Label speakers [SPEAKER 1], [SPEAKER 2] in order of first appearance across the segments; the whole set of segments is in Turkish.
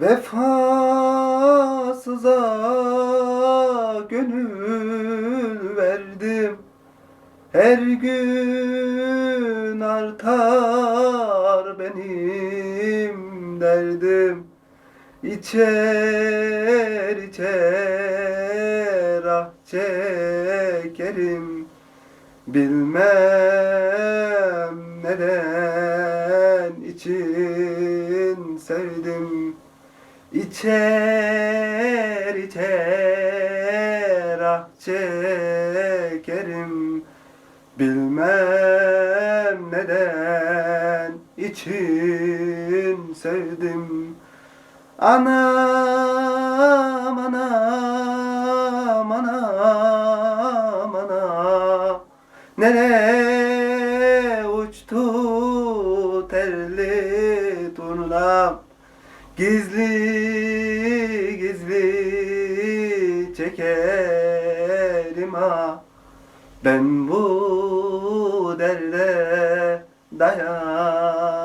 [SPEAKER 1] Vefasıza gönül verdim. Her gün artar benim derdim. İçer içer ah çekerim. Bilmem neden için sevdim İçer içer ah çekerim. Bilmem neden için sevdim. Anam anam anam anam. Nereye uçtu terli turnam Gizli gizli çekerim ha. Ben bu derde dayanamam.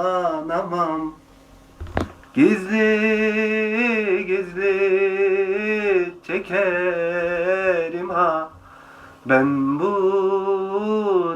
[SPEAKER 1] Gizli gizli çekerim ha. Ben bu